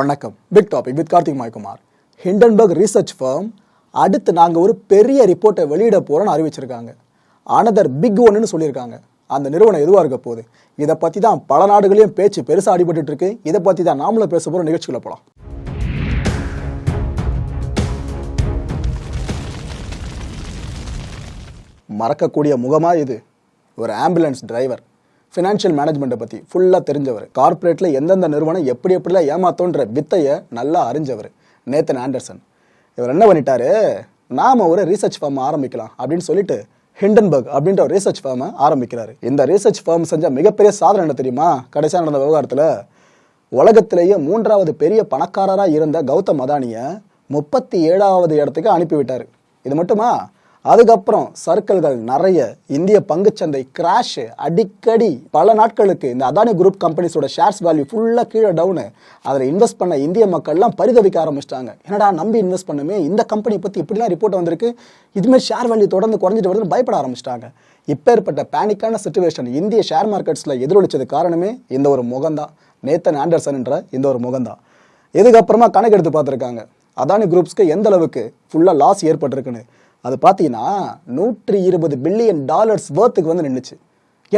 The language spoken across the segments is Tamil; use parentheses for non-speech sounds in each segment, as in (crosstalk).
வணக்கம். Big topic with Karthik Maikumar. Hindenburg research firm அடுத்து நாங்கள் ஒரு பெரிய ரிப்போர்ட்டை வெளியிட போகிறோன்னு அறிவிச்சிருக்காங்க. அனதர் பிக் ஒன்னு சொல்லியிருக்காங்க. அந்த நிறுவனம் எதுவாக இருக்க போகுது? இதை பற்றி தான் பல நாடுகளையும் பேச்சு பெருசாக அடிபட்டு இருக்கு. இதை பற்றி தான் நாமளும் பேச போகிற நிகழ்ச்சிகளை போகலாம் மறக்கக்கூடிய முகமாக இது. ஒரு ஆம்புலன்ஸ் டிரைவர் ஃபினான்ஷியல் மேனேஜ்மெண்ட்டை பற்றி ஃபுல்லாக தெரிஞ்சவர். கார்ப்பரேட்டில் எந்தெந்த நிறுவனம் எப்படி எப்படிலாம் ஏமாத்தோன்ற வித்தையை நல்லா அறிஞ்சவர். நேத்தன் ஆண்டர்சன் இவர் என்ன பண்ணிட்டாரு? நாம் ஒரு ரீசர்ச் ஃபார்ம் ஆரம்பிக்கலாம் அப்படின்னு சொல்லிட்டு ஹிண்டன்பர்க் அப்படின்ற ஒரு ரீசர்ச் ஃபார்மை ஆரம்பிக்கிறாரு. இந்த ரீசர்ச் ஃபார்ம் செஞ்ச மிகப்பெரிய சாதனை என்ன தெரியுமா? கடைசியாக நடந்த விவகாரத்தில் உலகத்திலேயே மூன்றாவது பெரிய பணக்காரராக இருந்த கௌதம் அதானியை முப்பத்தி ஏழாவது இடத்துக்கு அனுப்பிவிட்டார். இது மட்டுமா? அதுக்கப்புறம் சர்க்கிள்கள் நிறைய இந்திய பங்குச்சந்தை கிராஷ் அடிக்கடி பல நாட்களுக்கு இந்த அதானி குரூப் கம்பெனிஸோட ஷேர்ஸ் வேல்யூ ஃபுல்லாக கீழே டவுனு அதில் இன்வெஸ்ட் பண்ண இந்திய மக்கள்லாம் பரிதவிக்க ஆரம்பிச்சிட்டாங்க. என்னடா நம்பி இன்வெஸ்ட் பண்ணுமே? இந்த கம்பெனி பற்றி இப்படிலாம் ரிப்போர்ட் வந்திருக்கு. இதுமாரி ஷேர் வேல்யூ தொடர்ந்து குறைஞ்சிட்டு வருதுன்னு பயப்பட ஆரம்பிச்சிட்டாங்க. இப்பேற்பட்ட பேனிக்கான சுச்சுவேஷன் இந்திய ஷேர் மார்க்கெட்ஸில் எதிரொலிச்சது காரணமே இந்த ஒரு முகம்தான். நேத்தன் ஆண்டர்சன்ன்ற இந்த ஒரு முகம்தான். இதுக்கப்புறமா கணக்கு எடுத்து பார்த்துருக்காங்க. அதானி குரூப்ஸ்க்கு எந்த அளவுக்கு ஃபுல்லாக லாஸ் ஏற்பட்டிருக்குன்னு. அது பார்த்தீங்கன்னா நூற்றி இருபது பில்லியன் டாலர்ஸ் வேர்த்துக்கு வந்து நின்றுச்சு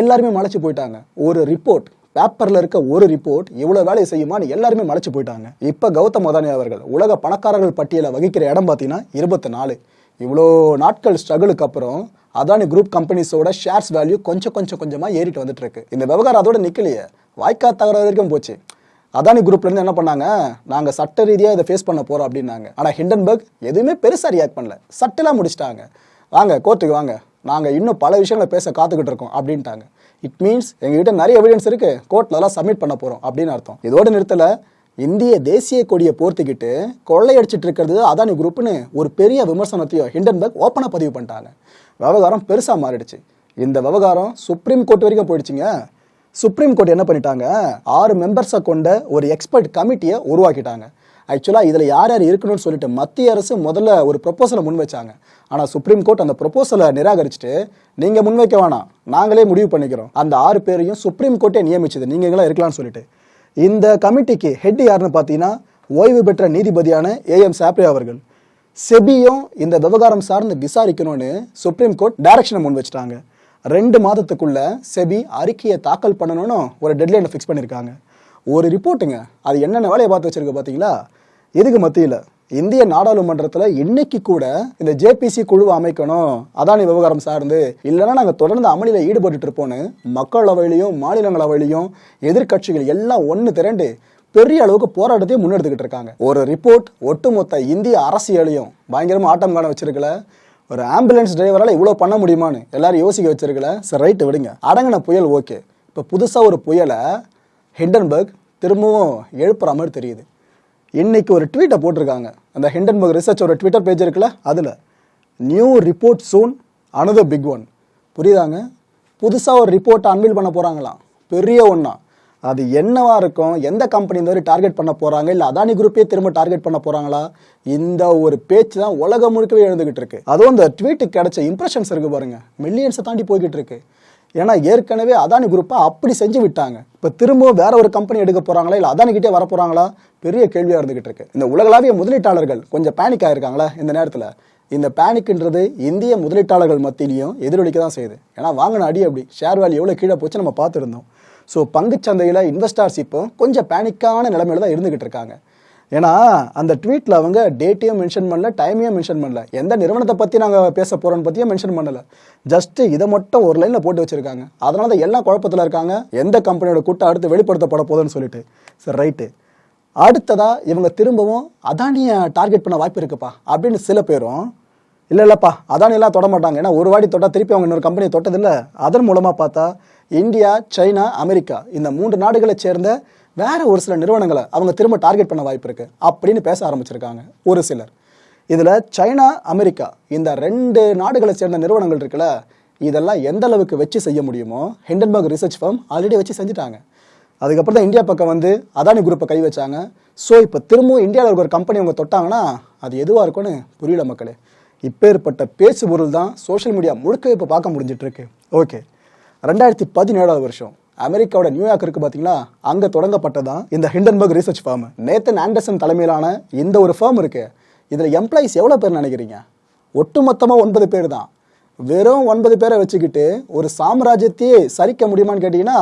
எல்லாருமே மலைச்சு போயிட்டாங்க. ஒரு ரிப்போர்ட் பேப்பரில் இருக்க ஒரு ரிப்போர்ட் இவ்வளோ வேலையை செய்யுமான்னு எல்லாருமே மலைச்சு போயிட்டாங்க. இப்போ கௌதம் அதானி அவர்கள் உலக பணக்காரர்கள் பட்டியலை வகிக்கிற இடம் பார்த்தீங்கன்னா இருபத்தி நாலு. இவ்வளோ நாட்கள் ஸ்ட்ரகிளுக்கு அப்புறம் அதானி குரூப் கம்பெனிஸோட ஷேர்ஸ் வேல்யூ கொஞ்சம் கொஞ்சம் கொஞ்சமாக ஏறிட்டு வந்துட்டு இருக்கு. இந்த விவகாரம் அதோட நிக்கலையே. வாய்க்கா தகர வரைக்கும் போச்சு. அதானி குரூப்லேருந்து என்ன பண்ணாங்க? நாங்கள் சட்ட ரீதியாக இதை ஃபேஸ் பண்ண போகிறோம் அப்படின்னாங்க. ஆனால் ஹிண்டன்பர்க் எதுவுமே பெருசாக ரியாக்ட் பண்ணல. சட்டெல்லாம் முடிச்சிட்டாங்க. வாங்க கோர்ட்டுக்கு வாங்க. நாங்கள் இன்னும் பல விஷயங்களை பேச காத்துக்கிட்டு இருக்கோம் அப்படின்ட்டாங்க. இட் மீன்ஸ் எங்ககிட்ட நிறைய எவிடன்ஸ் இருக்குது கோர்ட்டில் எல்லாம் சப்மிட் பண்ண போகிறோம் அப்படின்னு அர்த்தம். இதோட நிறுத்தல இந்திய தேசிய கொடியை போர்த்திக்கிட்டு கொள்ளையடிச்சிட்டு இருக்கிறது அதானி குரூப்னு ஒரு பெரிய விமர்சனத்தையும் ஹிண்டன்பர்க் ஓப்பனாக பதிவு பண்ணிட்டாங்க. விவகாரம் பெருசாக மாறிடுச்சு. இந்த விவகாரம் சுப்ரீம் கோர்ட் வரைக்கும் போயிடுச்சுங்க. சுப்ரீம் கோர்ட் என்ன பண்ணிட்டாங்க? ஆறு மெம்பர்ஸை கொண்ட ஒரு எக்ஸ்பர்ட் கமிட்டியை உருவாக்கிட்டாங்க. ஆக்சுவலாக இதில் யார் யார் இருக்கணும்னு சொல்லிட்டு மத்திய அரசு முதல்ல ஒரு ப்ரொப்போசலை முன் வச்சாங்க. ஆனால் சுப்ரீம் கோர்ட் அந்த ப்ரொப்போசலை நிராகரிச்சுட்டு நீங்கள் முன்வைக்க வேணாம். நாங்களே முடிவு பண்ணிக்கிறோம். அந்த ஆறு பேரையும் சுப்ரீம் கோர்ட்டே நியமிச்சது. நீங்கள் இருக்கலாம்னு சொல்லிட்டு. இந்த கமிட்டிக்கு ஹெட் யாருன்னு பார்த்தீங்கன்னா ஓய்வு பெற்ற நீதிபதியான ஏஎம் சாப்ரே அவர்கள். செபியும் இந்த விவகாரம் சார்ந்து விசாரிக்கணும்னு சுப்ரீம் கோர்ட் டைரக்ஷனை முன் வச்சிட்டாங்க. ரெண்டு மாதத்துக்குள்ள செபி அறிக்கையை தாக்கல் பண்ணணும்னு ஒரு டெட்லைனை ஃபிக்ஸ் பண்ணியிருக்காங்க ஒரு ரிப்போர்ட்டுங்க அது என்னென்ன வேலையை பார்த்து வச்சிருக்கு பார்த்தீங்களா? இதுக்கு மத்தியில் இந்திய நாடாளுமன்றத்தில் இன்னைக்கு கூட இந்த ஜேபிசி குழுவை அமைக்கணும் அதானி விவகாரம் சார்ந்து. இல்லைன்னா நாங்கள் தொடர்ந்து அமளியில் ஈடுபட்டு இருப்போம்னு மக்களவையிலையும் மாநிலங்களவையிலையும் எதிர்க்கட்சிகள் எல்லாம் ஒன்று திரண்டு பெரிய அளவுக்கு போராட்டத்தையும் முன்னெடுத்துக்கிட்டு இருக்காங்க. ஒரு ரிப்போர்ட் ஒட்டுமொத்த இந்திய அரசியலையும் பயங்கரமாக ஆட்டம் காண வச்சிருக்கல. ஒரு ஆம்புலன்ஸ் டிரைவரால் இவ்வளோ பண்ண முடியுமான்னு எல்லாரும் யோசிக்க வச்சிருக்கல. சரி ரைட்டு விடுங்க. அடங்கின புயல் ஓகே இப்போ புதுசாக ஒரு புயலை ஹிண்டன்பர்க் திரும்பவும் எழுப்புற மாதிரி தெரியுது. இன்னைக்கு ஒரு ட்வீட்டை போட்டிருக்காங்க. அந்த ஹிண்டன்பர்க் ரிசர்ச்சோட ட்விட்டர் பேஜ் இருக்குல்ல அதில். New report soon another big one புரியுதாங்க? புதுசாக ஒரு ரிப்போர்ட்டை அன்வீல் பண்ண போகிறாங்களாம் பெரிய ஒன்றா அது என்னவா இருக்கும்? எந்த கம்பெனி இந்த மாதிரி டார்கெட் பண்ண போறாங்க? இல்ல அதானி குரூப்பே திரும்ப டார்கெட் பண்ண போறாங்களா? இந்த ஒரு பேச்சு தான் உலகம் முழுக்கவே எழுந்துகிட்டு இருக்கு. அதுவும் இந்த ட்வீட்டுக்கு கிடைச்ச இம்ப்ரெஷன்ஸ் இருக்கு பாருங்க. மில்லியன்ஸை தாண்டி போய்கிட்டு இருக்கு. ஏன்னா ஏற்கனவே அதானி குரூப்பை அப்படி செஞ்சு விட்டாங்க. இப்போ திரும்பவும் வேற ஒரு கம்பெனி எடுக்க போறாங்களா? இல்ல அதானி கிட்டே வர போறாங்களா? பெரிய கேள்வியா இருந்துகிட்டு இருக்கு. இந்த உலகளாவிய முதலீட்டாளர்கள் கொஞ்சம் பேனிக் ஆயிருக்காங்களா இந்த நேரத்தில்? இந்த பேனிக்ன்றது இந்திய முதலீட்டாளர்கள் மத்தியிலையும் எதிரொலிக்க தான் செய்யுது. ஏன்னா வாங்கின அடி அப்படி ஷேர் வேல்யூ எவ்வளோ கீழே போச்சு நம்ம பார்த்துருந்தோம். ஸோ பங்குச்சந்தையில் இன்வெஸ்டார்ஸ் இப்போ கொஞ்சம் பேனிக்கான நிலைமையில தான் இருந்துகிட்டு இருக்காங்க. ஏன்னா அந்த ட்வீட்டில் அவங்க டேட்டையும் மென்ஷன் பண்ணல டைமையும் மென்ஷன் பண்ணல. எந்த நிறுவனத்தை பற்றி நாங்கள் பேச போகிறோன்னு பற்றியும் மென்ஷன் பண்ணல. ஜஸ்ட்டு இதை மட்டும் ஒரு லைனில் போட்டு வச்சுருக்காங்க. அதனால தான் எல்லாம் குழப்பத்தில் இருக்காங்க. எந்த கம்பெனியோட கூட்டம் அடுத்து வெளிப்படுத்தப்பட போகுதுன்னு சொல்லிட்டு. சரி ரைட்டு அடுத்ததாக இவங்க திரும்பவும் அதானியை டார்கெட் பண்ண வாய்ப்பு இருக்குப்பா அப்படின்னு சில பேரும் இல்லை இல்லைப்பா அதானியெல்லாம் தொட மாட்டாங்க. ஏன்னா ஒரு வாட்டி தொட்டால் திருப்பி அவங்க இன்னொரு கம்பெனியை தொட்டதில்லை. அதன் மூலமாக பார்த்தா இந்தியா சைனா அமெரிக்கா இந்த மூன்று நாடுகளை சேர்ந்த வேற ஒரு சில நிறுவனங்களை அவங்க திரும்ப டார்கெட் பண்ண வாய்ப்பு இருக்கு அப்படின்னு பேச ஆரம்பிச்சிருக்காங்க. ஒரு சிலர். இதில் சைனா அமெரிக்கா இந்த ரெண்டு நாடுகளை சேர்ந்த நிறுவனங்கள் இருக்குல்ல இதெல்லாம் எந்த அளவுக்கு வச்சு செய்ய முடியுமோ ஹிண்டன்பர்க் ரிசர்ச் ஃபார்ம் ஆல்ரெடி வச்சு செஞ்சுட்டாங்க. அதுக்கப்புறம் தான் இந்தியா பக்கம் வந்து அதானி குரூப்பை கை வச்சாங்க. ஸோ இப்போ திரும்பவும் இந்தியாவில் இருக்கிற ஒரு கம்பெனி அவங்க தொட்டாங்கன்னா அது எதுவாக இருக்கும்னு புரியல மக்களே. இப்பேற்பட்ட பேச்சு பொருள் தான் சோஷியல் மீடியா முழுக்க இப்போ பார்க்க முடிஞ்சிட்ருக்கு ஓகே ரெண்டாயிரத்தி பதினேழாவது வருஷம். அமெரிக்காவோட நியூயார்க் இருக்கு பார்த்தீங்களா அங்க தொடங்கப்பட்டதான் இந்த Hindenburg research firm Nathan Anderson தலைமையிலான இந்த ஒரு ஃபார்ம் இருக்கு. இதில் எம்ப்ளாயிஸ் எவ்வளோ பேர் நினைக்கிறீங்க? ஒட்டுமொத்தமாக ஒன்பது பேர் தான். வெறும் ஒன்பது பேரை வச்சுக்கிட்டு ஒரு சாம்ராஜ்யத்தையே சரிக்க முடியுமான்னு கேட்டிங்கன்னா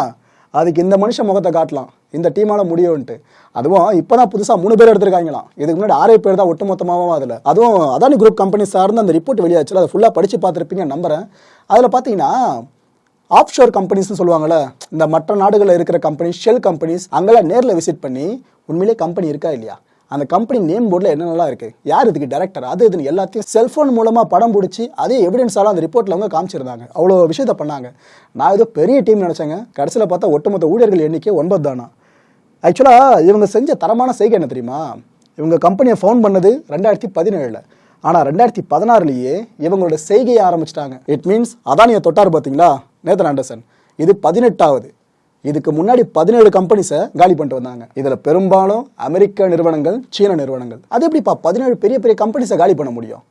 அதுக்கு இந்த மனுஷன் முகத்தை காட்டலாம். இந்த டீமால முடியும்ன்ட்டு. அதுவும் இப்போ தான் புதுசாக மூணு பேர் எடுத்திருக்காங்களாம். இதுக்கு முன்னாடி ஆறே பேர் தான் ஒட்டுமொத்தமாகவும் அதில். அதுவும் அதானி குரூப் கம்பெனி சார்ந்து அந்த ரிப்போர்ட் வெளியாச்சு அதை ஃபுல்லாக படிச்சு பார்த்துருப்பீங்க நம்புறேன். அதில் பார்த்தீங்கன்னா ஆஃப் ஷோர் கம்பெனிஸ்னு சொல்லுவாங்கள இந்த மற்ற நாடுகளில் இருக்கிற கம்பெனிஸ் ஷெல் கம்பெனிஸ் அங்கெல்லாம் நேரில் விசிட் பண்ணி உண்மையிலே கம்பெனி இருக்கா இல்லையா? அந்த கம்பெனி நேம் போர்டில் என்னென்னலாம் இருக்குது யார் இதுக்கு டேரக்டர் அது இதுன்னு எல்லாத்தையும் செல்ஃபோன் மூலமாக படம் பிடிச்சி அதே எவிடன்ஸாலாம் அந்த ரிப்போர்ட்டில் அவங்க காமிச்சிருந்தாங்க. அவ்வளோ விஷயத்த பண்ணாங்க. நான் ஏதோ பெரிய டீம் நினச்சேங்க. கடைசியில் பார்த்தா ஒட்டுமொத்த ஊழியர்கள் எண்ணிக்கை ஒன்பது தானா? ஆக்சுவலாக இவங்க செஞ்ச தரமான செய்கை என்ன தெரியுமா? இவங்க கம்பெனியை ஃபோன் பண்ணது ரெண்டாயிரத்தி பதினேழில். ஆனால் ரெண்டாயிரத்தி பதினாறுலேயே இவங்களோட செய்கையை ஆரம்பிச்சிட்டாங்க. இட் மீன்ஸ் அதானியை தொட்டார் பார்த்தீங்களா? நேதன் ஆண்டர்சன் இது பதினெட்டாவது. இதுக்கு முன்னாடி பதினேழு கம்பெனிஸை காலி பண்ணிட்டு வந்தாங்க. இதில் பெரும்பாலும் அமெரிக்க நிறுவனங்கள் சீன நிறுவனங்கள். அது எப்படிப்பா பதினேழு பெரிய பெரிய கம்பெனிஸை காலி பண்ண முடியும்?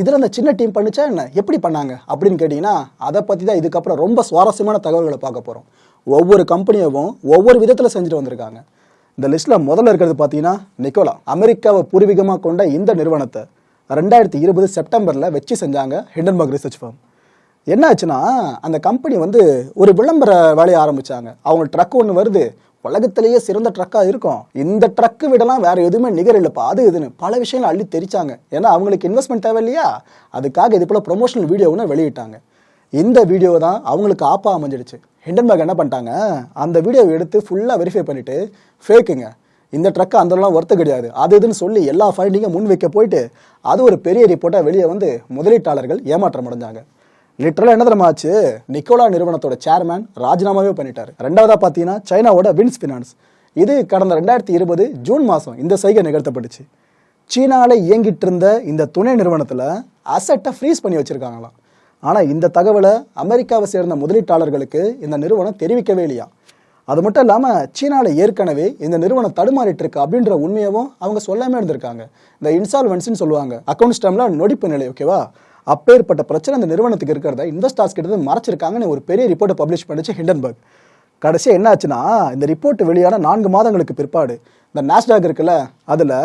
இதில் அந்த சின்ன டீம் பண்ணிச்சா என்ன? எப்படி பண்ணாங்க? அப்படின்னு கேட்டிங்கன்னா அதை பற்றி தான் இதுக்கப்புறம் ரொம்ப சுவாரஸ்யமான தகவல்களை பார்க்க போகிறோம் ஒவ்வொரு கம்பெனியவும் ஒவ்வொரு விதத்தில் செஞ்சுட்டு வந்திருக்காங்க. இந்த லிஸ்ட்டில் முதல்ல இருக்கிறது பார்த்தீங்கன்னா நிக்கோலா. அமெரிக்காவை பூர்வீகமாக கொண்ட இந்த நிறுவனத்தை. ரெண்டாயிரத்தி இருபது செப்டம்பரில் வச்சு செஞ்சாங்க ஹிண்டன்பர்க் ரிசர்ச் ஃபார்ம் என்ன ஆச்சுன்னா அந்த கம்பெனி வந்து ஒரு விளம்பர வேலையை ஆரம்பிச்சாங்க. அவங்க ட்ரக் ஒன்று வருது. உலகத்திலேயே சிறந்த ட்ரக்காக இருக்கும். இந்த ட்ரக்கு விடலாம் வேற எதுவுமே நிகர் இல்லைப்பா. அது இதுன்னு பல விஷயங்கள் அள்ளி தெரிச்சாங்க. ஏன்னா அவங்களுக்கு இன்வெஸ்ட்மெண்ட் தேவை இல்லையா? அதுக்காக இது போல் ப்ரொமோஷனல் வீடியோ ஒன்று வெளியிட்டாங்க. இந்த வீடியோ தான் அவங்களுக்கு ஆப்பா அமைஞ்சிடுச்சு. ஹிண்டன்பர்க் என்ன பண்ணிட்டாங்க? அந்த வீடியோவை எடுத்து ஃபுல்லாக வெரிஃபை பண்ணிவிட்டு ஃபேக்குங்க இந்த ட்ரக்கு அந்தளவுலாம் ஒர்த்து கிடையாது. அது இதுன்னு சொல்லி எல்லா ஃபைண்டிங்கும் முன் வைக்க போயிட்டு அது ஒரு பெரிய ரிப்போர்ட்டாக வெளியே வந்து முதலீட்டாளர்கள் ஏமாற்றம் அடைஞ்சாங்க. லிட்டரலாக என்ன தெரியுமா ஆச்சு? நிக்கோலா நிறுவனத்தோட சேர்மேன் ராஜினாமாவே பண்ணிட்டார். ரெண்டாவதாக பார்த்தீங்கன்னா சைனாவோட வின்ஸ் ஃபினான்ஸ் இது கடந்த ரெண்டாயிரத்தி இருபது ஜூன் மாதம் இந்த சைகை நிகழ்த்தப்பட்டுச்சு. சீனாவில் இயங்கிட்டு இருந்த இந்த துணை நிறுவனத்தில் அசட்டை ஃப்ரீஸ் பண்ணி வச்சுருக்காங்களாம். ஆனால் இந்த தகவலை அமெரிக்காவை சேர்ந்த முதலீட்டாளர்களுக்கு இந்த நிறுவனம் தெரிவிக்கவே இல்லையா அது மட்டும் இல்லாமல் சீனாவில் ஏற்கனவே இந்த நிறுவனம் தடுமாறிட்டு இருக்கு அப்படின்ற உண்மையவும் அவங்க சொல்லாமே இருந்திருக்காங்க. இந்த இன்சால்வென்ஸ்னு சொல்லுவாங்க. அக்கௌண்ட்ஸ் டைமில் நொடிப்பு நிலை ஓகேவா அப்பேற்பட்ட பிரச்சனை அந்த நிறுவனத்துக்கு இருக்கிறத இன்வெஸ்டார்ஸ் கிட்ட மறைச்சிருக்காங்கன்னு ஒரு பெரிய ரிப்போர்ட்டை பப்ளிஷ் பண்ணிச்சு ஹிண்டன்பர்க் கடைசியாக என்ன ஆச்சுன்னா இந்த ரிப்போர்ட் வெளியான நான்கு மாதங்களுக்கு பிற்பாடு இந்த நாஸ்டாக் இருக்குல்ல அதில்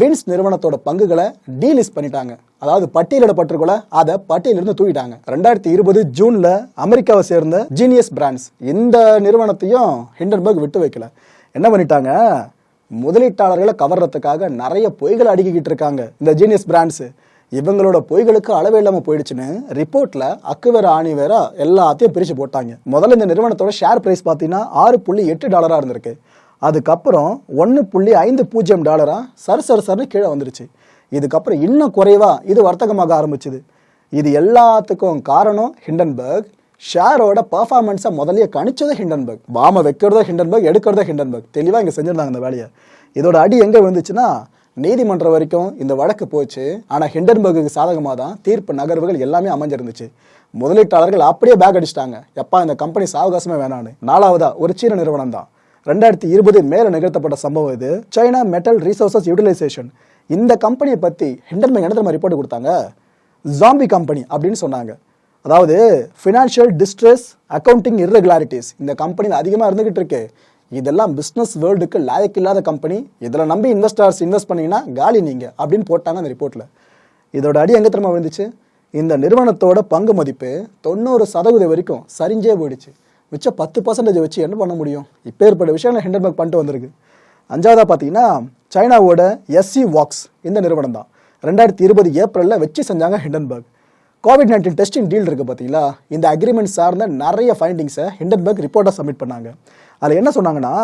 வின்ஸ் நிறுவனத்தோட பங்குகளை டீலிஸ்ட் பண்ணிட்டாங்க. அதாவது பட்டியலிடப்பட்டிருக்கல அதை பட்டியலிருந்து தூக்கிட்டாங்க. ரெண்டாயிரத்தி இருபது ஜூன்ல அமெரிக்காவை சேர்ந்த ஜீனியஸ் பிராண்ட்ஸ் இந்த நிறுவனத்தையும் ஹிண்டன்பர்க் விட்டு வைக்கல. என்ன பண்ணிட்டாங்க? முதலீட்டாளர்களை கவர்றதுக்காக நிறைய பொய்களை அடுக்கிக்கிட்டு இருக்காங்க இந்த ஜீனியஸ் பிராண்ட்ஸ் இவங்களோட பொய்களுக்கு அளவே இல்லாமல் போயிடுச்சுன்னு ரிப்போர்ட்ல அக்கு வேற ஆணி வேற எல்லாத்தையும் பிரிச்சு போட்டாங்க. முதல்ல இந்த நிறுவனத்தோட ஷேர் பிரைஸ் பார்த்தீங்கன்னா ஆறு புள்ளி எட்டு டாலரா இருந்திருக்கு. அதுக்கப்புறம் ஒன்று புள்ளி ஐந்து பூஜ்ஜியம் டாலராக சர் சர் சர்னு கீழே வந்துருச்சு. இதுக்கப்புறம் இன்னும் குறைவாக இது வர்த்தகமாக ஆரம்பிச்சுது. இது எல்லாத்துக்கும் காரணம் ஹிண்டன்பர்க். ஷேரோட பர்ஃபார்மன்ஸை முதல்லயே கணிச்சது ஹிண்டன்பர்க். பாம வைக்கிறதோ ஹிண்டன்பர்க் எடுக்கிறதோ ஹிண்டன்பர்க். தெளிவாக இங்கே செஞ்சுருந்தாங்க இந்த வேலையை. இதோட அடி எங்கே விழுந்துச்சுன்னா நீதிமன்றம் வரைக்கும் இந்த வழக்கு போச்சு. ஆனால் ஹிண்டன்பர்க்கு சாதகமாக தான் தீர்ப்பு நகர்வுகள் எல்லாமே அமைஞ்சிருந்துச்சு. முதலீட்டாளர்கள் அப்படியே பேக் அடிச்சிட்டாங்க. எப்பா இந்த கம்பெனி சாவகாசமே வேணான்னு. நாலாவதா ஒரு சீன நிறுவனம் தான் ரெண்டாயிரத்தி இருபது மேல நிகழ்த்தப்பட்ட சம்பவம் இது. China metal resources utilization. இந்த கம்பெனியை பத்தி ஹிண்டன்பர்க் என்ன தெரியுமா ரிப்போர்ட் கொடுத்தாங்க? ஜாம்பி கம்பெனி அப்படின்னு சொன்னாங்க. அதாவது ஃபினான்ஷியல் டிஸ்ட்ரெஸ் அக்கௌண்டிங் இர்ரெகுலாரிட்டிஸ் இந்த கம்பெனியில் அதிகமாக இருந்துகிட்டு இருக்கு. இதெல்லாம் பிஸ்னஸ் வேர்ல்டுக்கு லாயக்கு இல்லாத கம்பெனி இதில் நம்பி இன்வெஸ்டர்ஸ் இன்வெஸ்ட் பண்ணீங்கன்னா காலி நீங்க அப்படின்னு போட்டாங்க அந்த ரிப்போர்ட்டில் இதோட அடி எங்கே திரும்ப விழுந்துச்சு? இந்த நிறுவனத்தோட பங்கு மதிப்பு தொண்ணூறு சதவீதம் வரைக்கும் சரிஞ்சே போயிடுச்சு. மிச்சம் பத்து பர்சன்டேஜ் வச்சு என்ன பண்ண முடியும்? இப்போ ஏற்பட்ட விஷயங்களை ஹிண்டன்பர்க் பண்ணிட்டு வந்திருக்கு. அஞ்சாவதாக பார்த்தீங்கன்னா சைனாவோட எஸ்சி வாக்ஸ் இந்த நிறுவனம் தான். ரெண்டாயிரத்தி இருபது ஏப்ரலில் வச்சு செஞ்சாங்க Hindenburg Covid nineteen testing deal இருக்குது பார்த்தீங்களா இந்த அக்ரிமெண்ட் சார்ந்த நிறைய ஃபைண்டிங்ஸை ஹிண்டன்பர்க் ரிப்போர்ட்டாக சப்மிட் பண்ணாங்க. அதில் என்ன சொன்னாங்கன்னா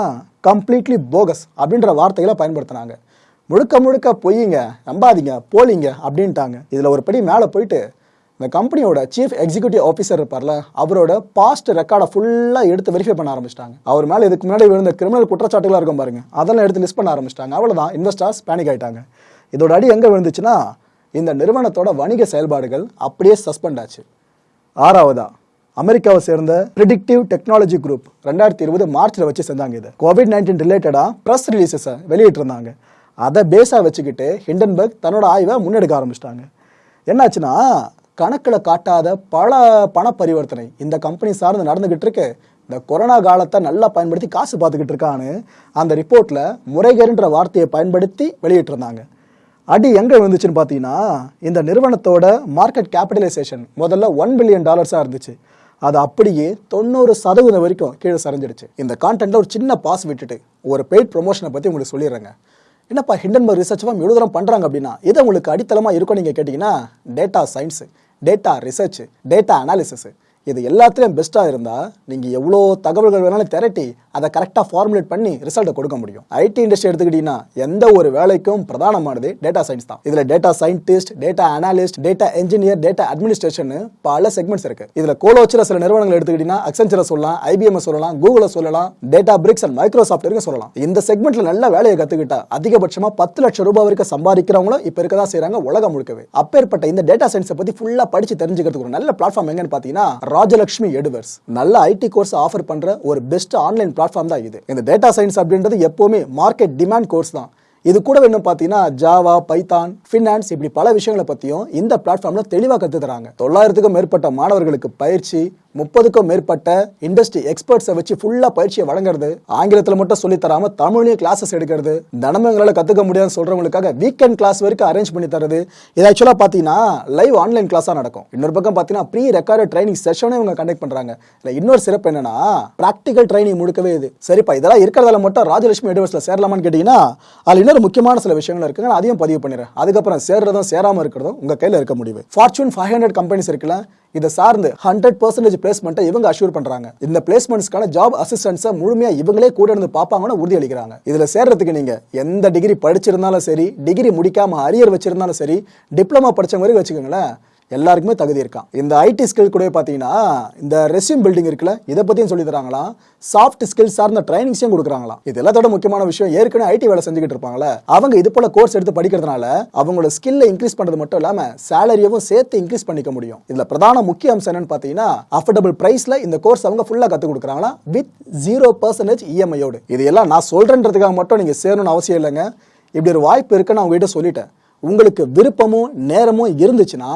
கம்ப்ளீட்லி போகஸ் அப்படின்ற வார்த்தைகளை பயன்படுத்தினாங்க. முழுக்க முழுக்க பொய்யுங்க நம்பாதீங்க போலிங்க அப்படின்ட்டாங்க. இதில் ஒரு படி மேலே போயிட்டு இந்த கம்பெனியோட சீஃப் எக்ஸிக்யூட்டிவ் ஆஃபீஸர் இருப்பார்ல அவரோட பாஸ்ட் ரெக்கார்டை ஃபுல்லாக எடுத்து வெரிஃபை பண்ண ஆரம்பிச்சிட்டாங்க. அவர் மேலே இதுக்கு முன்னாடி விழுந்த கிரிமினல் குற்றச்சாட்டுகளாக இருக்கும் பாருங்க. அதெல்லாம் எடுத்து லிஸ்ட் பண்ண ஆரம்பிச்சிட்டாங்க. அவ்வளோதான் இன்வெஸ்டர்ஸ் பேனிக் ஆகிட்டாங்க இதோட அடி எங்கே விழுந்துச்சுன்னா இந்த நிறுவனத்தோட வணிக செயல்பாடுகள் அப்படியே சஸ்பெண்ட் ஆச்சு. ஆறாவதா? அமெரிக்காவை சேர்ந்த ப்ரிடிக்டிவ் டெக்னாலஜி குரூப் ரெண்டாயிரத்தி இருபது மார்ச்ல வச்சு செஞ்சாங்க இது. கோவிட் நைன்டீன் ரிலேட்டடாக ப்ரெஸ் ரிலீசஸை வெளியிட்டிருந்தாங்க. அதை பேஸாக வச்சுக்கிட்டு ஹிண்டன்பர்க் தன்னோட ஆய்வை முன்னெடுக்க ஆரம்பிச்சிட்டாங்க. என்னாச்சுன்னா கணக்கில் காட்டாத பல பண பரிவர்த்தனை இந்த கம்பெனி சார்ந்து நடந்துகிட்டு இருக்கு இந்த கொரோனா காலத்தை நல்லா பயன்படுத்தி காசு பார்த்துக்கிட்டு இருக்கான்னு அந்த ரிப்போர்ட்டில் முறைகேடுன்ற வார்த்தையை பயன்படுத்தி வெளியிட்டிருந்தாங்க. அடி எங்கே விழுந்துச்சுன்னு பார்த்தீங்கன்னா இந்த நிறுவனத்தோட மார்க்கெட் கேபிட்டலைசேஷன் முதல்ல ஒன் பில்லியன் டாலர்ஸாக இருந்துச்சு. அது அப்படியே தொண்ணூறு சதவீதம் வரைக்கும் கீழே சரிஞ்சிடுச்சு. இந்த கான்டென்ட்டில் ஒரு சின்ன பாஸ் விட்டுட்டு ஒரு பெய்ட் ப்ரொமோஷனை பற்றி உங்களுக்கு சொல்லிடுறேங்க. என்னப்பா ஹிண்டன்பர்க் ரிசர்ச் ஃபார்ம் இவ்வளோ தூரம் பண்ணுறாங்க அப்படின்னா இது உங்களுக்கு அடித்தளமாக இருக்கும் நீங்கள் கேட்டிங்கன்னா data science data research data analysis இது எல்லாத்துலேயும் பெஸ்ட்டாக இருந்தால் நீங்கள் எவ்வளோ தகவல்கள் வேணாலும் திரட்டி அதை கரெக்டாக ஃபார்முலேட் பண்ணி ரிசல்ட்டை கொடுக்க முடியும். ஐடி இண்டஸ்ட்ரி எடுத்துக்கிட்டிங்கன்னா எந்த ஒரு வேலைக்கும் பிரதானமானது டேட்டா சயின்ஸ் தான். இதில் data scientist data analyst data engineer data administration பல செக்மெண்ட்ஸ் இருக்கு. இதில் கோலோச்சில் சில நிறுவனங்கள் எடுத்துக்கிட்டிங்கன்னா அக்சென்ச்சரை சொல்லலாம் ஐபிஎம் சொல்லலாம் கூகுளை சொல்லலாம் டேட்டா பிரிக்ஸ் அண்ட் மைக்ரோசாஃப்ட் வரைக்கும் சொல்லலாம். இந்த செக்மெண்ட்ல நல்ல வேலையை கற்றுக்கிட்டா அதிகபட்சமாக பத்து லட்சம் ரூபாய் வரைக்கும் சம்பாதிக்கிறவங்களும் இப்போ இருக்க தான் செய்கிறாங்க உலகம் முழுக்கவே. அப்பேற்பட்ட இந்த டேட்டா சயின்ஸை பற்றி ஃபுல்லாக படித்து தெரிஞ்சுக்கிறதுக்கு ஒரு நல்ல பிளாட்ஃபார்ம் எங்கன்னு பார்த்தீங்கன்னா ராஜலட்சுமி எடுவர்ஸ் நல்ல ஐடி கோர்ஸ் ஆஃபர் பண்ற ஒரு பெஸ்ட் ஆன்லைன் பிளாட்ஃபார்ம் தான் இது. இந்த டேட்டா சயின்ஸ் அப்படின்றது எப்பவுமே மார்க்கெட் டிமாண்ட் கோர்ஸ் தான். இது கூட வேணும் பார்த்தீங்கன்னா ஜாவா பைத்தான் ஃபினான்ஸ் இப்படி பல விஷயங்களை பற்றியும் இந்த பிளாட்ஃபார்ம்ல தெளிவாக கற்று தராங்க. தொள்ளாயிரத்துக்கும் மேற்பட்ட மாணவர்களுக்கு பயிற்சி முப்பதுக்கும் மேற்பட்ட இண்டஸ்ட்ரி எக்ஸ்பர்ட்ஸை வச்சு ஃபுல்லாக பயிற்சியை வழங்குறது ஆங்கிலத்தில் மட்டும் சொல்லி தராம தமிழ்லையும் கிளாஸஸ் எடுக்கிறது தினமும் எங்களால் கற்றுக்க முடியாதுன்னு சொல்கிறவங்களுக்காக வீக்கெண்ட் கிளாஸ் வரைக்கும் அரேஞ்ச் பண்ணி தருது இது ஆக்சுவலாக பார்த்தீங்கன்னா லைவ் ஆன்லைன் கிளாஸாக நடக்கும். இன்னொரு பக்கம் பார்த்தீங்கன்னா ப்ரீ ரெக்கார்டு ட்ரைனிங் செஷனே இவங்க கண்டக்ட் பண்ணுறாங்க இல்லை இன்னொரு சிறப்பு என்னன்னா ப்ராக்டிக்கல் ட்ரைனிங் முழுக்கவே இது. சரிப்பா இதெல்லாம் இருக்கிறதால மட்டும் ராஜலட்சுமி யூனிவர்ஸில் சேரலாமான்னு கேட்டிங்கன்னா அதில் இன்னொரு முக்கியமான சில விஷயங்கள் இருக்குங்க. நான் அதையும் பதிவு பண்ணிடுறேன். அதுக்கப்புறம் சேர்றதும் சேராமல் இருக்கிறதும் உங்கள் கையில் இருக்க முடியும் ஃபார்ச்சூன் ஃபைவ் ஹண்ட்ரட் கம்பெனிஸ் இருக்குல்ல இதை சார்ந்து ஹண்ட்ரட் பர்சன்டேஜ் பிளேஸ்மெண்ட்டை இவங்க அஷ்யூர் பண்றாங்க. இந்த பிளேஸ்மெண்ட்ஸ்க்கான ஜாப் அசிஸ்டன்ஸை முழுமையா இவங்களே கூட இருந்து பார்ப்பாங்கன்னு உறுதி அளிக்கிறாங்க. இதுல சேர்றதுக்கு நீங்க எந்த டிகிரி படிச்சிருந்தாலும் சரி டிகிரி முடிக்காம அரியர் வச்சிருந்தாலும் சரி டிப்ளமா படிச்ச மாதிரி வச்சுக்கோங்களேன். எல்லாருக்குமே தகுதி இருக்கான் இந்த ஐடி ஸ்கில் கூட பார்த்தீங்கன்னா இந்த ரெஸ்யூம் பில்டிங் இருக்குல்ல இதை பற்றியும் சொல்லி தராங்களாம் சாஃப்ட் ஸ்கில் சார்ந்த ட்ரைனிங்ஸையும் கொடுக்குறாங்களாம் இது எல்லாத்தோட முக்கியமான விஷயம் ஏற்கனவே ஐடி வேலை செஞ்சுக்கிட்டு இருப்பாங்களே அவங்க இது போல கோர்ஸ் எடுத்து படிக்கிறதுனால அவங்களோட ஸ்கில்ல இன்க்ரீஸ் பண்ணுறது மட்டும் இல்லாமல் சேலரியவும் சேர்த்து இன்க்ரீஸ் பண்ணிக்க முடியும். இதில் பிரதான முக்கிய அம்சம் என்னன்னு பார்த்தீங்கன்னா அஃபோர்டபுள் ப்ரைஸில் இந்த கோர்ஸ் அவங்க ஃபுல்லாக கற்றுக் கொடுக்குறாங்களா? வித் ஜீரோ பர்சன்டேஜ் இஎம்ஐயோடு இது எல்லாம் நான் சொல்கிறேன்றதுக்காக மட்டும் நீங்கள் சேரணும்னு அவசியம் இல்லைங்க. இப்படி ஒரு வாய்ப்பு இருக்குன்னு அவங்க கிட்ட சொல்லிட்டேன். உங்களுக்கு விருப்பமும் நேரமும் இருந்துச்சுன்னா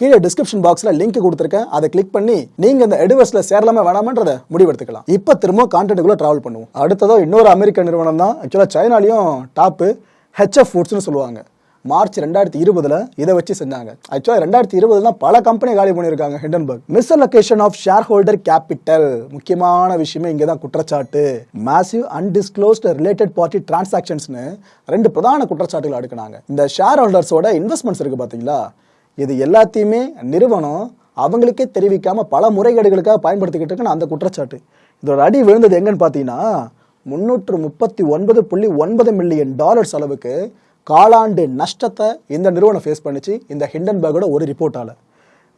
கீழே டிஸ்கிரிப்ஷன் பாக்ஸ்ல லிங்க் கொடுத்துருக்கேன். அதை கிளிக் பண்ணி நீங்க இந்த எடுவர்ஸ்ல சேரலாமா வேணாமன்றத முடிவெடுத்துக்கலாம். இப்போ திரும்ப கான்டென்ட்டுக்குள்ள டிராவல் பண்ணுவோம். அடுத்ததோ இன்னொரு அமெரிக்க நிறுவனம் தான். ஆக்சுவலாக சைனாலையும் டாப்பு ஹெச்எஃப் ஃபுட்ஸ்னு சொல்லுவாங்க. மார்ச் ரெண்டாயிரத்தி இருபதுல இதை வச்சு செஞ்சாங்க. ஆக்சுவலாக ரெண்டாயிரத்தி இருபதுல பல கம்பெனி காலி பண்ணியிருக்காங்க Hindenburg. Misallocation of shareholder capital முக்கியமான விஷயமே இங்கே தான் குற்றச்சாட்டு. மேசிவ் அன்டிஸ்க்ளோஸ்ட் ரிலேட்டட் பார்ட்டி டிரான்சாக்ஷன்ஸ்னு ரெண்டு பிரதான குற்றச்சாட்டுகள் அடுக்குனாங்க. இந்த ஷேர் ஹோல்டர்ஸோட இன்வெஸ்ட்மெண்ட்ஸ் இருக்கு பார்த்தீங்களா இது எல்லாத்தையுமே நிறுவனம் அவங்களுக்கே தெரிவிக்காமல் பல முறைகேடுகளுக்காக பயன்படுத்திக்கிட்டு இருக்குன்னு அந்த குற்றச்சாட்டு. இதோட அடி விழுந்தது எங்கன்னு பார்த்தீங்கன்னா முன்னூற்று முப்பத்தி ஒன்பது புள்ளி ஒன்பது மில்லியன் டாலர்ஸ் அளவுக்கு காலாண்டு நஷ்டத்தை இந்த நிறுவனம் ஃபேஸ் பண்ணிச்சு இந்த ஹிண்டன்பர்கோட ஒரு ரிப்போர்ட்டால.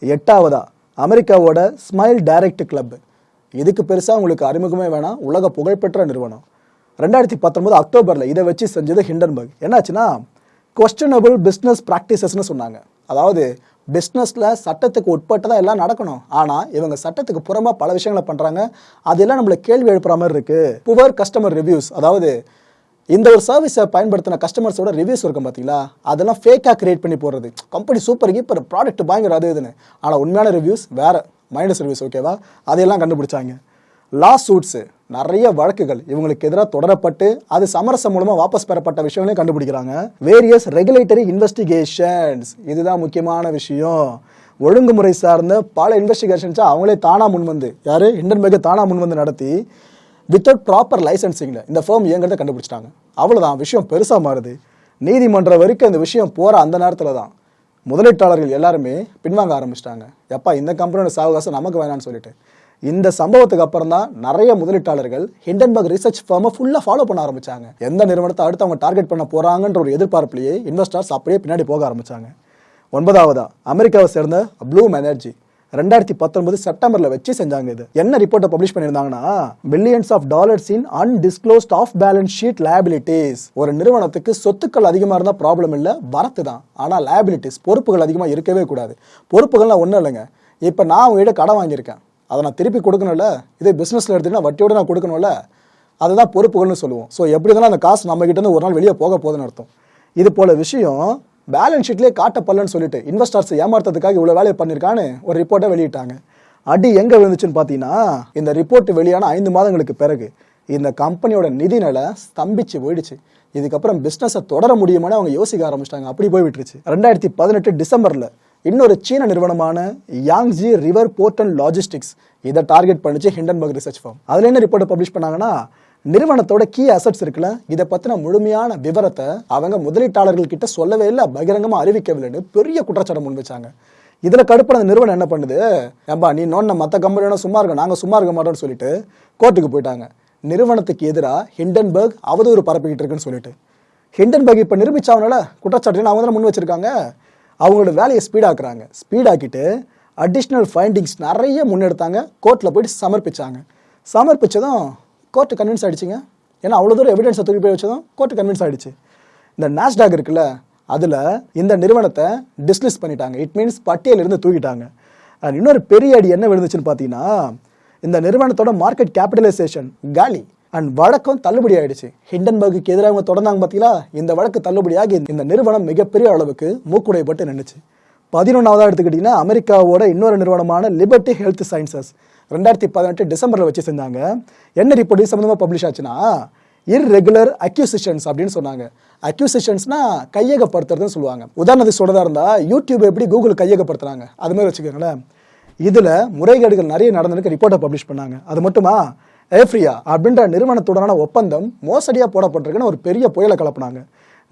எட்டாவதா அமெரிக்காவோட ஸ்மைல் டைரக்ட் கிளப் இதுக்கு பெருசாக உங்களுக்கு அறிமுகமே வேணாம் உலக புகழ்பெற்ற நிறுவனம். ரெண்டாயிரத்தி பத்தொன்பது அக்டோபரில் இதை வச்சு செஞ்சது ஹிண்டன்பர்க். என்னாச்சுன்னா கொஸ்டனபிள் பிஸ்னஸ் ப்ராக்டிசஸ்னு சொன்னாங்க. அதாவது பிஸ்னஸில் சட்டத்துக்கு உட்பட்டு தான் எல்லாம் நடக்கணும். ஆனால் இவங்க சட்டத்துக்கு புறம்பாக பல விஷயங்களை பண்ணுறாங்க அதெல்லாம் நம்மளை கேள்வி எழுப்புற மாதிரி இருக்குது புவர் கஸ்டமர் ரிவ்யூஸ் அதாவது இந்த ஒரு சர்வீஸை பயன்படுத்தின கஸ்டமர்ஸோட ரிவ்யூஸ் இருக்கும் பார்த்தீங்களா அதெல்லாம் ஃபேக்காக கிரியேட் பண்ணி போடுறது. கம்பெனி சூப்பர் கீப்பர் ப்ராடக்ட் பயங்கர அது இதுன்னு. ஆனால் உண்மையான ரிவ்யூஸ் வேறு. மைனஸ் ரிவ்யூஸ் ஓகேவா அதையெல்லாம் கண்டுபிடிச்சாங்க. லா சூட்ஸு நிறைய வழக்குகள். இவங்களுக்கு எதிராக தொடரப்பட்டு அது சமரசம் மூலமா வாபஸ் பெறப்பட்ட விஷயங்களையும் கண்டுபிடிக்கிறாங்க. வேரியஸ் ரெகுலேட்டரி இன்வெஸ்டிகேஷன்ஸ் இதுதான் முக்கியமான விஷயம். ஒழுங்குமுறை சார்ந்த பல இன்வெஸ்டிகேஷன்ஸை அவங்களே தானா முன் வந்து யாரு இண்டன்பர்க் தானா முன் வந்து நடத்தி வித்தவுட் ப்ராப்பர் லைசன்சிங்கில் இந்த ஃபேம் இயங்கிறத கண்டுபிடிச்சிட்டாங்க. அவ்வளோதான் விஷயம் பெருசாக மாறுது. நீதிமன்றம் வரைக்கும் இந்த விஷயம் போகிற அந்த நேரத்தில் தான். முதலீட்டாளர்கள் எல்லாருமே பின்வாங்க ஆரம்பிச்சிட்டாங்க. எப்பா இந்த கம்பெனியோட சாவகாசம் நமக்கு வேணான்னு சொல்லிட்டு. இந்த சம்பவத்துக்கு அப்புறம் தான் நிறைய முதலீட்டாளர்கள் ஹிண்டன்பர்க் ரிசர்ச் ஃபார்மை ஃபுல்லாக ஃபாலோ பண்ண ஆரம்பிச்சாங்க. எந்த நிறுவனத்தை அடுத்து அவங்க டார்கெட் பண்ண போறாங்கன்ற ஒரு எதிர்பார்ப்புலேயே இன்வெஸ்டர்ஸ் அப்படியே பின்னாடி போக ஆரம்பிச்சாங்க. ஒன்பதாவதா அமெரிக்காவை சேர்ந்த ப்ளூம் எனர்ஜி ரெண்டாயிரத்தி பத்தொன்பது செப்டம்பர்ல வச்சு செஞ்சாங்க இது. என்ன ரிப்போர்ட்டை பப்ளிஷ் பண்ணியிருந்தாங்கன்னா billions of dollars in undisclosed off balance sheet liabilities ஒரு நிறுவனத்துக்கு சொத்துக்கள் அதிகமாக இருந்தால் ப்ராப்ளம் இல்லை வரத்து தான். ஆனால் லேபிலிட்டிஸ் பொறுப்புகள் அதிகமாக இருக்கவே கூடாது. பொறுப்புகள்லாம் ஒன்றும் இல்லைங்க. இப்போ நான் உங்ககிட்ட கடன் வாங்கியிருக்கேன். அதை நான் திருப்பி கொடுக்கணும்ல? இதே பிஸ்னஸில் எடுத்தீங்கன்னா வட்டியோட நான் கொடுக்கணும்ல? அதுதான் பொறுப்புகள்னு சொல்லுவோம். ஸோ எப்படி இருந்தாலும் அந்த காசு நம்மக்கிட்டேருந்து ஒரு நாள் வெளியே போக போகுதுன்னு அர்த்தம். இது போல விஷயம் பேலன்ஸ் ஷீட்லேயே காட்டப்படலன்னு சொல்லிட்டு இன்வெஸ்டர்ஸ் ஏமாத்துறதுக்காக இவ்வளோ வேலையை பண்ணியிருக்கான்னு ஒரு ரிப்போர்ட்டை வெளியிட்டாங்க. அடி எங்கே விழுந்துச்சுன்னு பார்த்தீங்கன்னா இந்த ரிப்போர்ட் வெளியான ஐந்து மாதங்களுக்கு பிறகு இந்த கம்பெனியோட நிதி நிலை ஸ்தம்பிச்சு போயிடுச்சு. இதுக்கப்புறம் பிஸ்னஸை தொடர முடியுமான்னு அவங்க யோசிக்க ஆரம்பிச்சிட்டாங்க. அப்படி போய் விட்டுருச்சு. ரெண்டாயிரத்தி பதினெட்டு டிசம்பரில் இன்னொரு சீன நிறுவனமான Yangtze river port and logistics இதை டார்கெட் பண்ணிச்சு ஹிண்டன்பர்க் ரிசர்ச் ஃபார்ம் அதில் என்ன ரிப்போர்ட்டை பப்ளிஷ் பண்ணாங்கன்னா நிறுவனத்தோட கீ அசட்ஸ் இருக்குல்ல இதை பற்றின முழுமையான விவரத்தை அவங்க முதலீட்டாளர்கள் கிட்ட சொல்லவே இல்லை பகிரங்கமாக அறிவிக்கவில்லைன்னு பெரிய குற்றச்சாட்டு முன் வச்சாங்க. இதில் கடுப்பான நிறுவனம் என்ன பண்ணுது? ஏம்பா நீ நோன்ன மற்ற கம்பெனியோட சும்மா இருக்க நாங்கள் சும்மா இருக்க மாட்டோம்னு சொல்லிட்டு கோர்ட்டுக்கு போயிட்டாங்க. நிறுவனத்துக்கு எதிராக ஹிண்டன்பர்க் அவதூறு பரப்பிக்கிட்டு இருக்குன்னு சொல்லிட்டு. ஹிண்டன்பர்க் இப்போ நிரூபிச்சாவனால குற்றச்சாட்டு அவங்க தான் முன் வச்சிருக்காங்க? அவங்களோட வேலையை ஸ்பீடாக்குறாங்க ஸ்பீடாக்கிட்டு அடிஷ்னல் ஃபைண்டிங்ஸ் நிறைய முன்னெடுத்தாங்க. கோர்ட்டில் போயிட்டு சமர்ப்பிச்சாங்க. சமர்ப்பித்ததும் கோர்ட்டு கன்வின்ஸ் ஆகிடுச்சிங்க ஏன்னா அவ்வளோ தூரம் எவிடன்ஸை தூக்கி போய் வச்சதும் கோர்ட்டு கன்வின்ஸ் ஆயிடுச்சு. இந்த நாஸ்டாக் இருக்குல்ல அதில் இந்த நிறுவனத்தை டிஸ்மிஸ் பண்ணிட்டாங்க. இட் மீன்ஸ் பட்டியலிருந்து தூக்கிட்டாங்க. இன்னொரு பெரிய அடி என்ன விழுந்துச்சுன்னு பார்த்தீங்கன்னா இந்த நிறுவனத்தோட மார்க்கெட் கேபிட்டலைசேஷன் காலி அண்ட் வழக்கம் தள்ளுபடி ஆயிடுச்சு. ஹிண்டன்பர்க்கு எதிராக அவங்க தொடர்ந்தாங்க பார்த்தீங்களா இந்த வழக்கு தள்ளுபடியாகி இந்த நிறுவனம் மிகப்பெரிய அளவுக்கு மூக்குடையப்பட்டு நின்றுச்சு பதினொன்றாவதாக எடுத்துக்கிட்டிங்கன்னா அமெரிக்காவோட இன்னொரு நிறுவனமான லிபர்ட்டி ஹெல்த் சயின்சஸ் ரெண்டாயிரத்தி பதினெட்டு டிசம்பரில் வச்சு செஞ்சாங்க. என்ன ரிப்போர்ட் இது சம்மந்தமாக பப்ளிஷ் ஆச்சுன்னா இர்ரெகுலர் அக்யூசிஷன்ஸ் அப்படின்னு சொன்னாங்க. அக்யூசிஷன்ஸ்னா கையகப்படுத்துறதுன்னு சொல்லுவாங்க. உதாரணத்துக்கு சொல்கிறதா இருந்தால் யூடியூப் எப்படி கூகுள் கையகப்படுத்துறாங்க? அது மாதிரி வச்சுக்கோங்களேன். இதில் முறைகேடுகள் நிறைய நடந்திருக்கு ரிப்போர்ட்டை பப்ளிஷ் பண்ணாங்க. அது மட்டுமா? ஏஃப்ரியா அப்படின்ற நிறுவனத்துடனான ஒப்பந்தம் மோசடியாக போடப்பட்டிருக்குன்னு ஒரு பெரிய புயலை கலப்புனாங்க.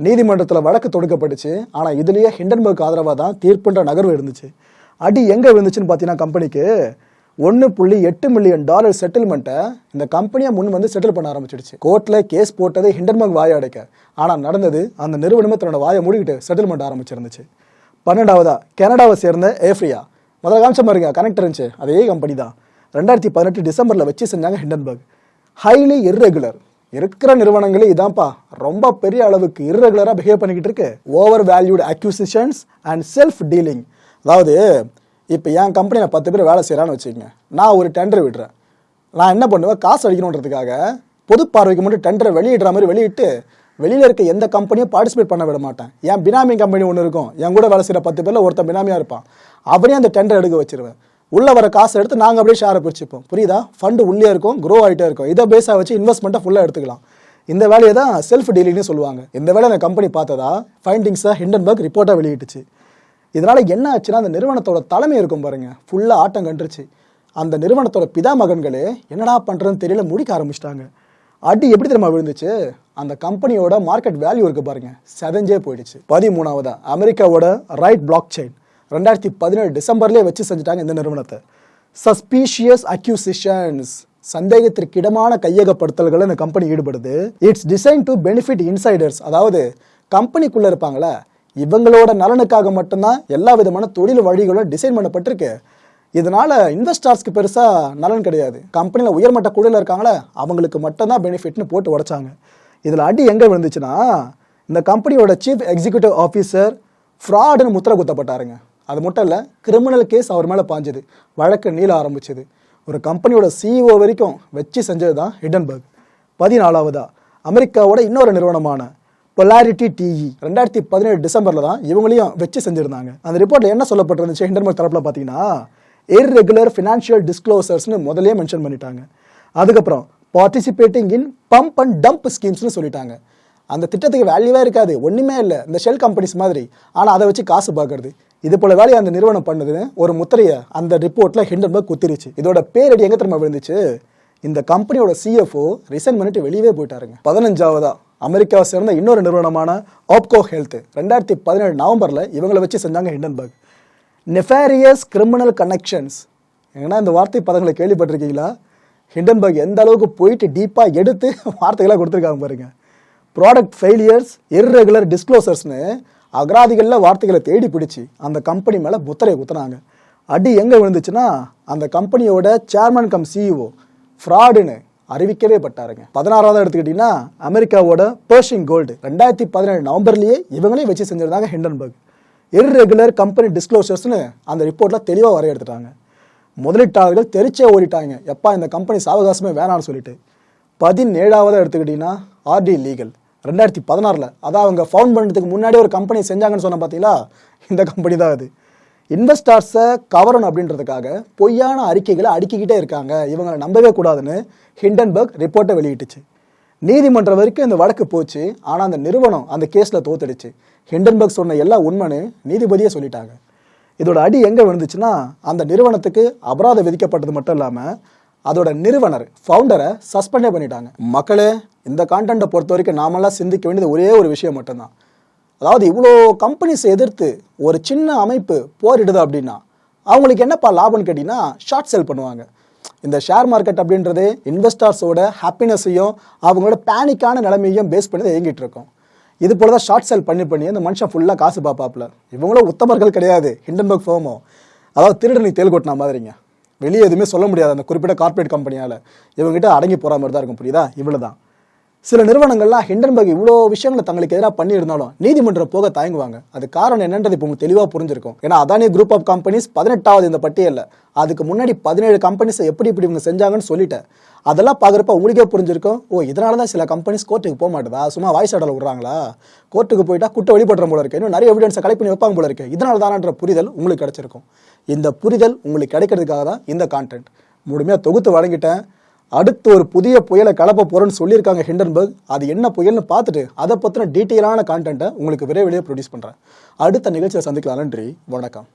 நீதிமன்றத்தில் வழக்கு தொடுக்கப்பட்டுச்சு. ஆனால் இதுலேயே ஹிண்டன்பர்க் ஆதரவாக தான் தீர்ப்புன்ற நகர்வு இருந்துச்சு. அடி எங்கே விழுந்துச்சுன்னு பார்த்தீங்கன்னா கம்பெனிக்கு ஒன்று புள்ளி எட்டு மில்லியன் டாலர் செட்டில்மெண்ட்டை இந்த கம்பெனியை முன் வந்து செட்டில் பண்ண ஆரம்பிச்சிடுச்சு. கோர்ட்டில் கேஸ் போட்டது ஹிண்டன்பர்க் வாயை அடைக்க. ஆனால் நடந்தது அந்த நிறுவனமே தன்னோட வாயை மூடிக்கிட்டு செட்டில்மெண்ட் ஆரம்பிச்சிருந்துச்சு. பன்னெண்டாவதா கனடாவை சேர்ந்த ஏஃப்ரியா முதல்ல காமிச்ச பாருங்க கனெக்ட் இருந்துச்சு. அதே கம்பெனி தான். ரெண்டாயிரத்தி பதினெட்டு டிசம்பரில் வச்சு செஞ்சாங்க ஹிண்டன்பர்க். ஹைலி இர்ரெகுலர் இருக்கிற நிறுவனங்களே இதான்ப்பா. ரொம்ப பெரிய அளவுக்கு இர்ரெகுலராக பிஹேவ் பண்ணிக்கிட்டு இருக்கு. Overvalued acquisitions and self dealing அதாவது இப்போ என் கம்பெனியில் பத்து பேர் வேலை செய்கிறான்னு வச்சுக்கோங்க. நான் ஒரு டெண்டர் விடுறேன். நான் என்ன பண்ணுவேன்? காசு அடிக்கணுன்றதுக்காக பொது பார்வைக்கு மட்டும் டெண்டரை வெளியிடுற மாதிரி வெளியிட்டு வெளியில் இருக்க எந்த கம்பெனியும் பார்ட்டிசிபேட் பண்ண விட மாட்டேன். என் பினாமி கம்பெனி ஒன்று இருக்கும். என் கூட வேலை செய்கிற பத்து பேரில் ஒருத்தன் பினாமியாக இருப்பான். அவனே அந்த டெண்டர் எடுக்க வச்சிருவேன். உள்ள வர காசை எடுத்து நாங்கள் அப்படியே ஷேரை பிரிச்சுப்போம். புரியுதா? ஃபண்டு உள்ளே இருக்கும் க்ரோ ஆகிட்டே இருக்கும். இதை பேஸாக வச்சு இன்வெஸ்ட்மெண்ட்டை ஃபுல்லாக எடுத்துக்கலாம். இந்த வேலையை தான் செல்ஃப் டீலிங்னு சொல்லுவாங்க. இந்த வேலை அந்த கம்பெனி பார்த்ததா? ஃபைண்டிங்ஸை ஹிண்டன்பர்க் ரிப்போர்ட்டாக வெளியிட்டுச்சு. இதனால் என்ன ஆச்சுன்னா அந்த நிறுவனத்தோட தலைமை இருக்கும் பாருங்கள் ஃபுல்லாக ஆட்டம் கண்டுருச்சு. அந்த நிறுவனத்தோட பிதா மகன்களே என்னடா பண்ணுறதுன்னு தெரியல முடிக்க ஆரம்பிச்சிட்டாங்க. அடி எப்படி தெரியுமா விழுந்துச்சு? அந்த கம்பெனியோட மார்க்கெட் வேல்யூ இருக்கு பாருங்க. செதஞ்சே போயிடுச்சு. பதிமூணாவதா? அமெரிக்காவோட ரைட் பிளாக் செயின் ரெண்டாயிரத்தி பதினேழு டிசம்பர்லேயே வச்சு செஞ்சுட்டாங்க இந்த நிறுவனத்தை. சஸ்பீஷியஸ் அக்யூசிஷன்ஸ் சந்தேகத்திற்கிடமான கையகப்படுத்தல்களை இந்த company ஈடுபடுது. It's design to benefit insiders அதாவது கம்பெனிக்குள்ளே இருப்பாங்களே இவங்களோட நலனுக்காக மட்டும்தான் எல்லா விதமான தொழில் வழிகளும் டிசைன் பண்ணப்பட்டிருக்கு. இதனால இன்வெஸ்டர்ஸ்க்கு பெருசாக நலன் கிடையாது. கம்பெனியில் உயர்மட்ட குழுவில் இருக்காங்களே அவங்களுக்கு மட்டும்தான் பெனிஃபிட்னு போட்டு உடைச்சாங்க. இதில் அடி எங்கே விழுந்துச்சுன்னா இந்த கம்பெனியோட சீஃப் எக்ஸிக்யூட்டிவ் ஆஃபீஸர் ஃப்ராடுன்னு முத்திர குத்தப்பட்டாருங்க. அது மட்டும் இல்லை கிரிமினல் கேஸ் அவர் மேலே பாஞ்சது. வழக்கு நீள ஆரம்பிச்சது. ஒரு கம்பெனியோட சிஇஓ வரைக்கும் வச்சு செஞ்சது தான் ஹிடன்பர்க் பதினாலாவதா அமெரிக்காவோட இன்னொரு நிறுவனமான பொலாரிட்டி டிஇ ரெண்டாயிரத்தி பதினேழு டிசம்பரில் தான் இவங்களையும் வச்சு செஞ்சுருந்தாங்க. அந்த ரிப்போர்ட்டில் என்ன சொல்லப்பட்டிருந்துச்சு? ஹிண்டன்பர்க் தரப்பில் பார்த்தீங்கன்னா இர்ரெகுலர் ஃபினான்ஷியல் டிஸ்க்ளோசர்ஸ்னு முதலே மென்ஷன் பண்ணிட்டாங்க. அதுக்கப்புறம் participating in pump and dump ஸ்கீம்ஸ்னு சொல்லிட்டாங்க. அந்த திட்டத்துக்கு வேல்யூவே இருக்காது. ஒன்றுமே இல்லை. இந்த ஷெல் கம்பெனிஸ் மாதிரி. ஆனால் அதை வச்சு காசு பார்க்கறது. இது போல வேலையை அந்த நிறுவனம் பண்ணுதுன்னு ஒரு முத்திரையை அந்த ரிப்போர்ட்டில் ஹிண்டன்பர்க் குத்திருச்சு. இதோட பேரடி எங்கே திரும்ப விழுந்துச்சு? இந்த கம்பெனியோட சிஎஃப்ஓ ரிசைன் பண்ணிட்டு வெளியவே போயிட்டாருங்க. பதினஞ்சாவதா அமெரிக்காவை சேர்ந்த இன்னொரு நிறுவனமான ஆப்கோ ஹெல்த் ரெண்டாயிரத்தி பதினேழு நவம்பரில் இவங்களை வச்சு செஞ்சாங்க ஹிண்டன்பர்க். நெஃபாரியஸ் கிரிமினல் கனெக்ஷன்ஸ் ஏன்னா இந்த வார்த்தை பதங்களை கேள்விப்பட்டிருக்கீங்களா? ஹிண்டன்பர்க் எந்த அளவுக்கு போயிட்டு டீப்பாக எடுத்து (laughs) வார்த்தைகளாக கொடுத்துருக்காங்க பாருங்க. ப்ராடக்ட் ஃபெயிலியர்ஸ் இர்ரெகுலர் டிஸ்க்ளோசர்ஸ்னு அகராதிகளில் வார்த்தைகளை தேடி பிடிச்சி அந்த கம்பெனி மேலே புத்தரை குத்துனாங்க. அடி எங்கே விழுந்துச்சுன்னா அந்த கம்பெனியோட சேர்மன் கம் சிஇஓ ஃப்ராடுன்னு அறிவிக்கவே பட்டாருங்க. பதினாறாவது எடுத்துக்கிட்டிங்கன்னா அமெரிக்காவோட பர்ஷிங் கோல்டு ரெண்டாயிரத்தி பதினேழு நவம்பர்லேயே இவங்களையும் வச்சு செஞ்சிருந்தாங்க ஹிண்டன்பர்க் இர்ரெகுலர் கம்பெனி டிஸ்க்ளோசர்ஸ்னு அந்த ரிப்போர்ட்டில் தெளிவாக வரையெடுத்துட்டாங்க முதலீட்டாளர்கள் தெரிச்சே ஓடிட்டாங்க. எப்பா இந்த கம்பெனி சாவகாசமே வேணாம்னு சொல்லிட்டு. பதினேழாவதாக எடுத்துக்கிட்டிங்கன்னா ஆர்டி லீகல் ரெண்டாயிரத்தி பதினாறில். அதான் அவங்க ஃபவுண்ட் பண்ணுறதுக்கு முன்னாடி ஒரு கம்பெனி செஞ்சாங்கன்னு சொன்ன பார்த்தீங்களா இந்த கம்பெனி தான் அது. இன்வெஸ்டார்ஸை கவரணும் அப்படின்றதுக்காக பொய்யான அறிக்கைகளை அடுக்கிக்கிட்டே இருக்காங்க. இவங்களை நம்பவே கூடாதுன்னு ஹிண்டன்பர்க் ரிப்போர்ட்டை வெளியிட்டுச்சு. நீதிமன்றம் வரைக்கும் இந்த வழக்கு போச்சு. ஆனால் அந்த நிறுவனம் அந்த கேஸில் தோத்துடுச்சு. ஹிண்டன்பர்க் சொன்ன எல்லா உண்மைன்னு நீதிபதியே சொல்லிட்டாங்க. இதோட அடி எங்கே விழுந்துச்சுன்னா அந்த நிறுவனத்துக்கு அபராதம் விதிக்கப்பட்டது மட்டும் இல்லாமல் அதோட நிறுவனர் ஃபவுண்டரை சஸ்பெண்டே பண்ணிட்டாங்க. மக்களே இந்த கான்டென்ட்டை பொறுத்த வரைக்கும் நாமெல்லாம் சிந்திக்க வேண்டியது ஒரே ஒரு விஷயம் மட்டும்தான். அதாவது இவ்வளோ கம்பெனிஸ் எதிர்த்து ஒரு சின்ன அமைப்பு போரிடுது அப்படின்னா அவங்களுக்கு என்னப்பா லாபம்னு கேட்டிங்கன்னா ஷார்ட் செல் பண்ணுவாங்க. இந்த ஷேர் மார்க்கெட் அப்படின்றது இன்வெஸ்டர்ஸோட ஹாப்பினஸையும் அவங்களோட பேனிக்கான நிலைமையும் பேஸ் பண்ணி தான் இயங்கிட்டு இருக்கோம். இது போல தான் ஷார்ட் செல் பண்ணி பண்ணி அந்த மனுஷன் ஃபுல்லாக காசு பார்ப்பாப்புல. இவங்களும் உத்தமர்கள் கிடையாது ஹிண்டன்பர்க் ஃபோமோ அதாவது திருடு தேல் கொட்டின மாதிரிங்க. வெளியே எதுவுமே சொல்ல முடியாது அந்த குறிப்பிட்ட கார்ப்பரேட் கம்பெனியால் இவங்ககிட்ட அடங்கி போகிற மாதிரி தான் இருக்கும் புரியுதா? இவ்வளோ தான் சில நிறுவனங்கள்லாம் ஹிண்டன்பர்க் இவ்வளோ விஷயங்களை தங்களுக்கு எதிராக பண்ணியிருந்தாலும் நீதிமன்றம் போக தயங்குவாங்க. அது காரணம் என்னன்றது இப்போ உங்களுக்கு தெளிவாக புரிஞ்சிருக்கும். ஏன்னா அதானே குரூப் ஆஃப் கம்பெனிஸ் பதினெட்டாவது இந்த பட்டியலில். அதுக்கு முன்னாடி பதினேழு கம்பெனிஸை எப்படி இப்படி இவங்க செஞ்சாங்கன்னு சொல்லிட்டேன். அதெல்லாம் பார்க்குறப்ப உங்களுக்கே புரிஞ்சிருக்கும். ஓ இதனால தான் சில கம்பெனிஸ் கோர்ட்டுக்கு போக மாட்டேதா? சும்மா வாய்ஸ் ஆடல விட்றாங்களா? கோர்ட்டுக்கு போயிட்டா குட்டை வெளிப்படுற போல இருக்கு. இன்னும் நிறைய எவிடன்ஸை கலெக்ட் பண்ணி வைப்பாங்க போல இருக்கு. இதனால தானன்ற புரிதல் உங்களுக்கு கிடைச்சிருக்கும். இந்த புரிதல் உங்களுக்கு கிடைக்கிறதுக்காக தான் இந்த கான்டென்ட் முழுமையாக தொகுத்து வழங்கிட்டேன். அடுத்து ஒரு புதிய புயலை கலப்ப போறேன்னு சொல்லியிருக்காங்க ஹிண்டன்பர்க். அது என்ன புயல்னு பார்த்துட்டு அதை பற்றின டீட்டெயிலான கான்டென்ட்டை உங்களுக்கு விரைவிலேயே ப்ரொடியூஸ் பண்ணுறேன் அடுத்த நிகழ்ச்சியை சந்திக்கலாம். நன்றி. வணக்கம்.